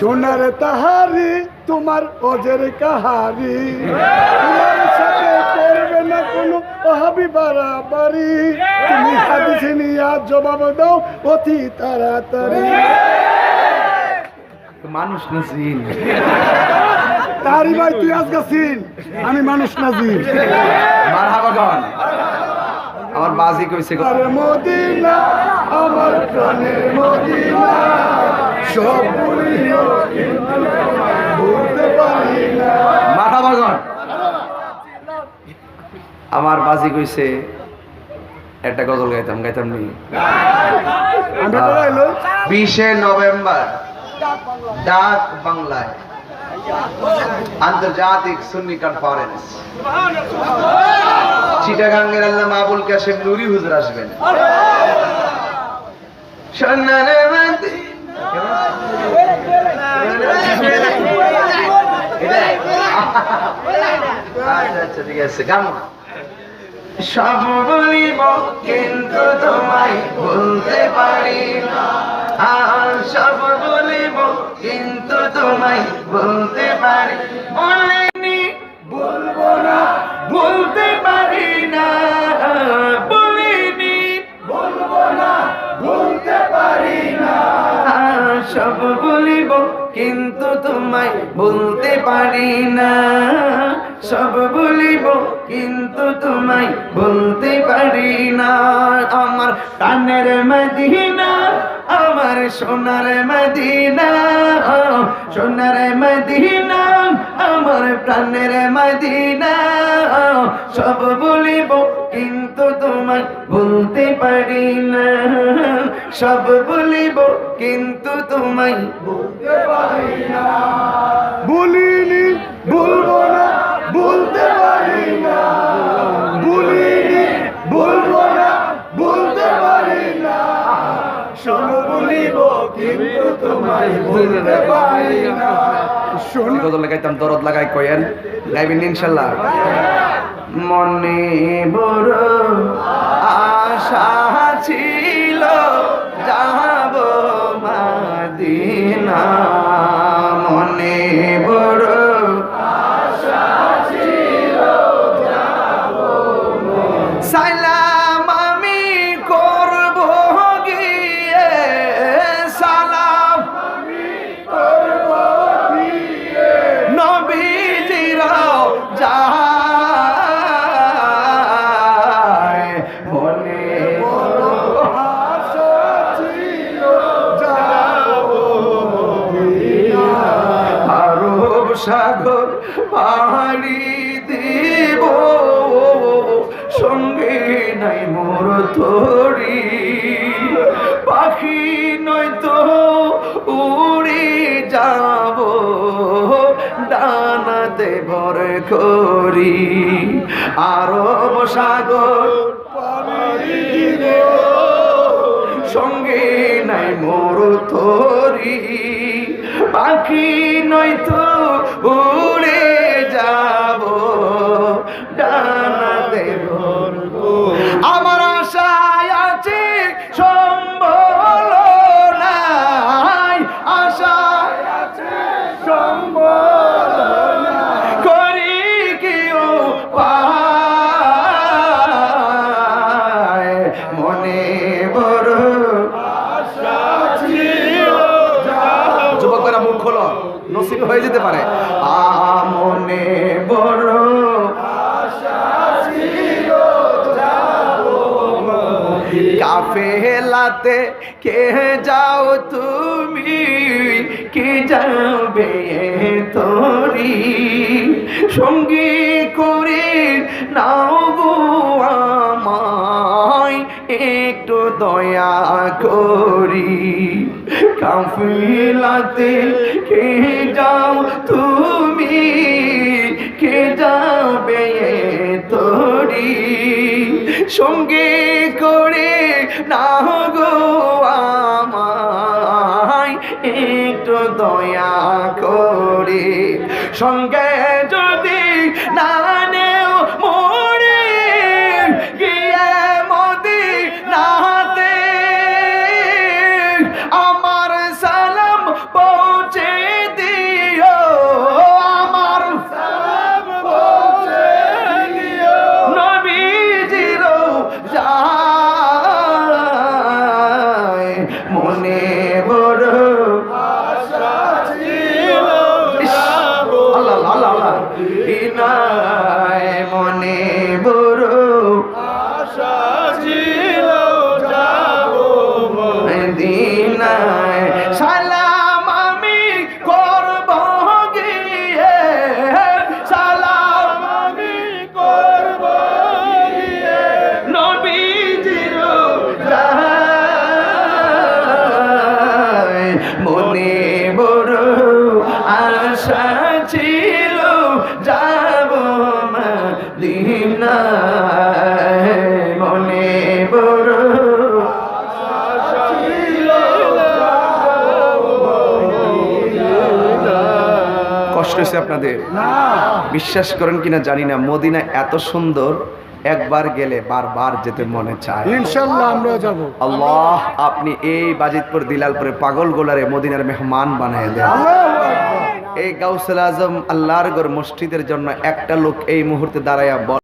সোনার তাহারি তোমার অজের কাহারি। তোমার সাথে করবে না কোনো অহাবি বাড়াবাড়ি। তুমি হাদিসে নিয়া জবাব দাও অতি তাড়াতাড়ি। মানুষ না জিন তারি ভাই তুই আজকে সিন আমি মানুষ না জিন মারহাবা গান আমার বাজি কইছে মদিনা আমার প্রাণের মদিনা সব ভুলিও কিন্তু ভুলতে পারি না। মারহাবা গান আমার বাজি কইছে একটা গজল গাইতাম গাইতাম নি। বিশে নভেম্বর ডাক বাংলায়। আন্তর্জাতিক সুন্নি কনফারেন্স চিটাগাঙ্গের আল্লাহ মাহবুল কাশেম নুরি হুজুর আসবেন। আচ্ছা সব বলিব, কিন্তু তোমায় বলতে পারি না। তোমায় বলতে পারি। বলিনি, বলব না, বলতে পারি না। বলিনি, বলব না, বলতে পারি না। সব বলিব, কিন্তু তোমায় বলতে পারি না। সব বলিব, কিন্তু তোমায় বলতে পারি না। আমার কানের মদিনা আমার সোনার মদিনা সোনার মদিনা, আমার প্রাণের মদিনা। সব বলিব, কিন্তু তোমার বলতে পারি না। সব বলিব, কিন্তু তোমায় বলতে পারি না। কিন্তু তোমায় ভুলতে পারি না শুন গজল লাগাইতাম দরদ লাগাই কয়েন গাইবেন ইনশাল্লাহ। মনে সাগর পাহাড়ি দেব। সঙ্গে নাই মোর থরি পাখি নয়তো উড়ে যাব। ডানাতে ভর করি আরব সাগর সঙ্গে নাই মোর থরি পাখি নয়তো উড়ে যাব ডানা ভরবো নসিব হয়ে যেতে পারে। আ মনে বড় কাফেলাতে কে যাও তুমি? কে যাবে তোরি? সঙ্গী করে নাও গো আমায়, একটু দয়া করি। কাফেলাতে কে যাও তুমি? কে যাবে তোরি সঙ্গে করে না গো আমায়, একটু দয়া করে। সঙ্গে যদি না নেও মরে, গিয়ে মদি নাতে আমার Bible. হয়েছে আপনাদের? বিশ্বাস করেন কিনা জানি না। মদিনা এত সুন্দর একবার গেলে বারবার যেতে মনে চায়। ইনশাআল্লাহ আমরা যাব। আল্লাহ আপনি এই বাজিতপুর দিলালপুরে পাগল গোলারে মদিনার মেহমান বানিয়ে দেন। এই গাউসুল আজম আল্লাহর গড় মসজিদের জন্য একটা লোক এই মুহূর্তে দাঁড়ায়া